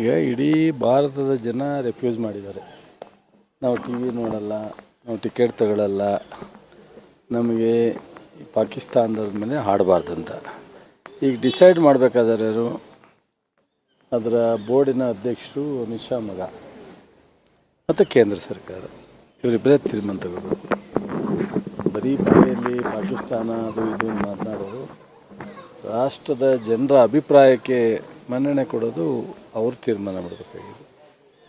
ಈಗ ಇಡೀ ಭಾರತದ ಜನ ರೆಫ್ಯೂಸ್ ಮಾಡಿದ್ದಾರೆ. ನಾವು ಟಿ ವಿ ನೋಡಲ್ಲ, ನಾವು ಟಿಕೆಟ್ ತಗೊಳ್ಳಲ್ಲ ನಮಗೆ ಈ ಪಾಕಿಸ್ತಾನದವ್ರ ಮೇಲೆ ಹಾಡಬಾರ್ದಂತ. ಈಗ ಡಿಸೈಡ್ ಮಾಡಬೇಕಾದ್ರೆ ಯಾರು? ಅದರ ಬೋರ್ಡಿನ ಅಧ್ಯಕ್ಷರು ನಿಶಾ ಮಗ ಮತ್ತು ಕೇಂದ್ರ ಸರ್ಕಾರ. ಇವರಿಬ್ಬರೇ ತೀರ್ಮಾನ ತಗೋಬೇಕು. ಬರೀ ಬಾಯಲ್ಲಿ ಪಾಕಿಸ್ತಾನ ಅದು ಇದು ಮಾತನಾಡೋರು. ರಾಷ್ಟ್ರದ ಜನರ ಅಭಿಪ್ರಾಯಕ್ಕೆ ಮನ್ನಣೆ ಕೊಡೋದು ಅವ್ರ ತೀರ್ಮಾನ ಮಾಡಬೇಕಾಗಿದೆ.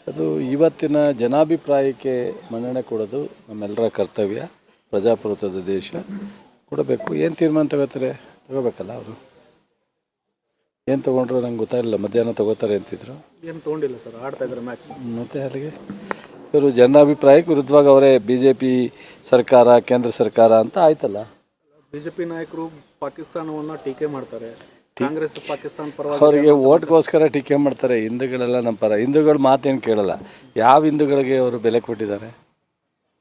ಅದು ಇವತ್ತಿನ ಜನಾಭಿಪ್ರಾಯಕ್ಕೆ ಮನ್ನಣೆ ಕೊಡೋದು ನಮ್ಮೆಲ್ಲರ ಕರ್ತವ್ಯ ಪ್ರಜಾಪ್ರಭುತ್ವದ ದೇಶ. ಕೊಡಬೇಕು. ಏನು ತೀರ್ಮಾನ ತಗೋತಾರೆ? ತಗೋಬೇಕಲ್ಲ ಅವರು. ಏನು ತೊಗೊಂಡ್ರು ನಂಗೆ ಗೊತ್ತಾಗಲಿಲ್ಲ. ಮಧ್ಯಾಹ್ನ ತಗೋತಾರೆ ಅಂತಿದ್ರು. ಏನು ತೊಗೊಂಡಿಲ್ಲ ಸರ್? ಆಡ್ತಾ ಇದ್ದಾರೆ ಮ್ಯಾಚ್ ಮತ್ತೆ ಅಲ್ಲಿಗೆ? ಇವರು ಜನಾಭಿಪ್ರಾಯಕ್ಕೆ ವಿರುದ್ಧವಾಗಿ ಅವರೇ ಬಿ ಜೆ ಪಿ ಸರ್ಕಾರ ಕೇಂದ್ರ ಸರ್ಕಾರ ಅಂತ ಆಯ್ತಲ್ಲ. ಬಿಜೆಪಿ ನಾಯಕರು ಪಾಕಿಸ್ತಾನವನ್ನು ಟೀಕೆ ಮಾಡ್ತಾರೆ. ಕಾಂಗ್ರೆಸ್ ಪಾಕಿಸ್ತಾನ ಪರವಾಗಿ ಅವರಿಗೆ ಓಟ್ಗೋಸ್ಕರ ಟೀಕೆ ಮಾಡ್ತಾರೆ ಹಿಂದೂಗಳೆಲ್ಲ ನಮ್ಮ ಪರ. ಹಿಂದೂಗಳು ಮಾತೇನು ಕೇಳಲ್ಲ. ಯಾವ ಹಿಂದೂಗಳಿಗೆ ಅವರು ಬೆಲೆ ಕೊಟ್ಟಿದ್ದಾರೆ?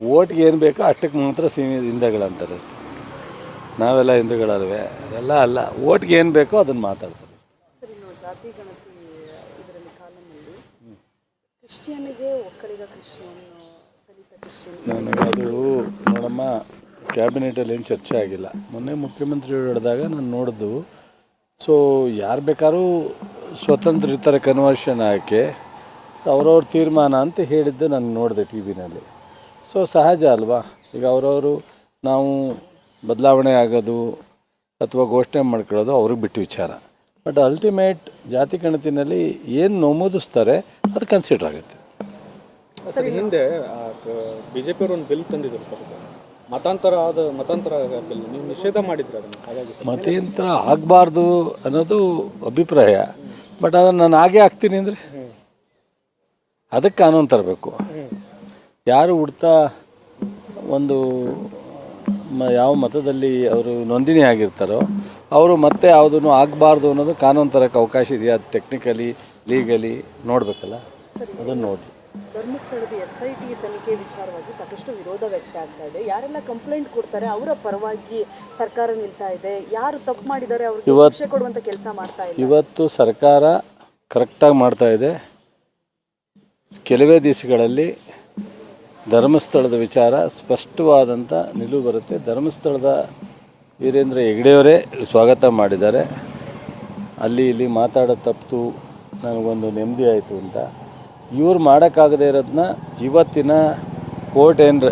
ಓಟ್ಗೆ ಏನು ಬೇಕೋ ಅಷ್ಟಕ್ಕೆ ಮಾತ್ರ ಸೀಮಿ ಹಿಂದೂಗಳಂತಾರೆ. ನಾವೆಲ್ಲ ಹಿಂದೂಗಳಲ್ವೇ. ಅದೆಲ್ಲ ಅಲ್ಲ. ಓಟ್ಗೆ ಏನು ಬೇಕೋ ಅದನ್ನು ಮಾತಾಡ್ತಾರೆ. ನನಗೆ ಅದು ನೋಡಮ್ಮ ಕ್ಯಾಬಿನೆಟಲ್ಲಿ ಏನು ಚರ್ಚೆ ಆಗಿಲ್ಲ. ಮೊನ್ನೆ ಮುಖ್ಯಮಂತ್ರಿ ಹೇಳಿದಾಗ ನಾನು ನೋಡಿದ್ದು ಸೊ ಯಾರು ಬೇಕಾದ್ರೂ ಸ್ವತಂತ್ರ ಇರ್ತಾರೆ ಕನ್ವರ್ಷನ್ ಆಕೆ ಅವ್ರವ್ರ ತೀರ್ಮಾನ ಅಂತ ಹೇಳಿದ್ದು ನಾನು ನೋಡಿದೆ ಟಿ ವಿನಲ್ಲಿ. ಸೊ ಸಹಜ ಅಲ್ವಾ? ಈಗ ಅವರವರು ನಾವು ಬದಲಾವಣೆ ಆಗೋದು ಅಥವಾ ಘೋಷಣೆ ಮಾಡ್ಕೊಳ್ಳೋದು ಅವ್ರಿಗೆ ಬಿಟ್ಟು ವಿಚಾರ. ಬಟ್ ಅಲ್ಟಿಮೇಟ್ ಜಾತಿ ಗಣತಿನಲ್ಲಿ ಏನು ನಮೂದಿಸ್ತಾರೆ ಅದು ಕನ್ಸಿಡರ್ ಆಗುತ್ತೆ. ಹಿಂದೆ ಬಿಜೆಪಿ ಅವರು ಒಂದು ಬಿಲ್ ತಂದಿದ್ರು ಸರ್. ಮತಾಂತರ ಆದ ಮತಾಂತರ ನೀವು ನಿಷೇಧ ಮಾಡಿದ್ರೆ ಮತೇಂತರ ಆಗಬಾರ್ದು ಅನ್ನೋದು ಅಭಿಪ್ರಾಯ. ಬಟ್ ಅದನ್ನು ನಾನು ಹಾಗೆ ಆಗ್ತೀನಿ ಅಂದರೆ ಅದಕ್ಕೆ ಕಾನೂನು ತರಬೇಕು. ಯಾರು ಹುಡ್ತಾ ಒಂದು ಮ ಯಾವ ಮತದಲ್ಲಿ ಅವರು ನೋಂದಣಿ ಆಗಿರ್ತಾರೋ ಅವರು ಮತ್ತೆ ಯಾವುದನ್ನು ಆಗಬಾರ್ದು ಅನ್ನೋದು ಕಾನೂನು ತರಕ್ಕೆ ಅವಕಾಶ ಇದೆಯಾ? ಟೆಕ್ನಿಕಲಿ ಲೀಗಲಿ ನೋಡಬೇಕಲ್ಲ? ಅದನ್ನು ನೋಡಿ ಧರ್ಮಸ್ಥಳದ ಎಸ್ ಐ ಟಿ ತನಿಖೆ ವಿಚಾರವಾಗಿ ಸಾಕಷ್ಟು ವಿರೋಧ ವ್ಯಕ್ತ ಆಗ್ತಾ ಇದೆ. ಯಾರೆಲ್ಲ ಕಂಪ್ಲೇಂಟ್ ಕೊಡ್ತಾರೆ ಅವರ ಪರವಾಗಿ ಸರ್ಕಾರ ನಿಲ್ತಾ ಇದೆ. ಯಾರು ತಪ್ಪು ಮಾಡಿದ್ದಾರೆ ಅವ್ರಿಗೆ ಶಿಕ್ಷೆ ಕೊಡುವಂತ ಕೆಲಸ ಮಾಡ್ತಾ ಇದೆ ಇವತ್ತು ಸರ್ಕಾರ ಕರೆಕ್ಟಾಗಿ ಮಾಡ್ತಾ ಇದೆ. ಕೆಲವೇ ದಿವಸಗಳಲ್ಲಿ ಧರ್ಮಸ್ಥಳದ ವಿಚಾರ ಸ್ಪಷ್ಟವಾದಂಥ ನಿಲುವು ಬರುತ್ತೆ. ಧರ್ಮಸ್ಥಳದ ವೀರೇಂದ್ರ ಹೆಗ್ಡೆಯವರೇ ಸ್ವಾಗತ ಮಾಡಿದ್ದಾರೆ. ಅಲ್ಲಿ ಇಲ್ಲಿ ಮಾತಾಡೋ ತಪ್ಪು ನನಗೊಂದು ನೆಮ್ಮದಿ ಆಯಿತು ಅಂತ. ಇವ್ರು ಮಾಡೋಕ್ಕಾಗದೇ ಇರೋದನ್ನ ಇವತ್ತಿನ ಕೋರ್ಟ್ ಏನು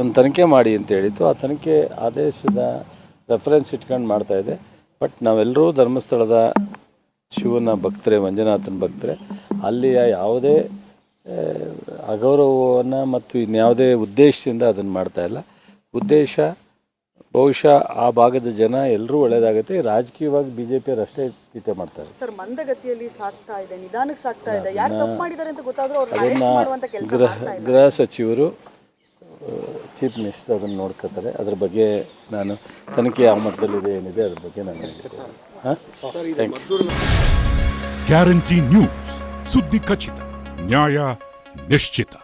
ಒಂದು ತನಿಖೆ ಮಾಡಿ ಅಂತ ಹೇಳಿತ್ತು. ಆ ತನಿಖೆ ಆದೇಶದ ರೆಫರೆನ್ಸ್ ಇಟ್ಕೊಂಡು ಮಾಡ್ತಾ ಇದೆ. ಬಟ್ ನಾವೆಲ್ಲರೂ ಧರ್ಮಸ್ಥಳದ ಶಿವನ ಭಕ್ತರೆ, ಮಂಜುನಾಥನ ಭಕ್ತರೆ, ಅಲ್ಲಿಯ ಯಾವುದೇ ಅಗೌರವವನ್ನು ಮತ್ತು ಇನ್ಯಾವುದೇ ಉದ್ದೇಶದಿಂದ ಅದನ್ನು ಮಾಡ್ತಾ ಇಲ್ಲ. ಉದ್ದೇಶ, ಬಹುಶಃ ಆ ಭಾಗದ ಜನ ಎಲ್ಲರೂ ಒಳ್ಳೆಯದಾಗುತ್ತೆ ರಾಜಕೀಯವಾಗಿ ಬಿ ಜೆ ಪಿಯರು ಅಷ್ಟೇ ಟೀಕೆ ಮಾಡ್ತಾರೆ. ಸರ್ ಮಂದಗತಿಯಲ್ಲಿ ಸಾಗ್ತಾ ಇದೆ ನಿಧಾನಕ್ಕೆ ಸಾಕ್ತಾ ಇದೆ. ಯಾರು ತಪ್ಪು ಮಾಡಿದ್ದಾರೆ ಅಂತ ಗೊತ್ತಾದ್ರೂ ಅದನ್ನು ಅರೆಸ್ಟ್ ಮಾಡುವಂತ ಕೆಲಸ ಗೃಹ ಗೃಹ ಸಚಿವರು ಚೀಫ್ ಮಿನಿಸ್ಟರ್ ಅದನ್ನು ನೋಡ್ಕೋತಾರೆ ಅದ್ರ ಬಗ್ಗೆ ನಾನು ತನಿಖೆ ಯಾವ ಮಟ್ಟದಲ್ಲಿದೆ ಏನಿದೆ ಅದ್ರ ಬಗ್ಗೆ ನಾನು ಹೇಳ್ತೀನಿ. ಗ್ಯಾರಂಟಿ ನ್ಯೂಸ್ ಸುದ್ದಿ ಖಚಿತ ನ್ಯಾಯ ನಿಶ್ಚಿತ.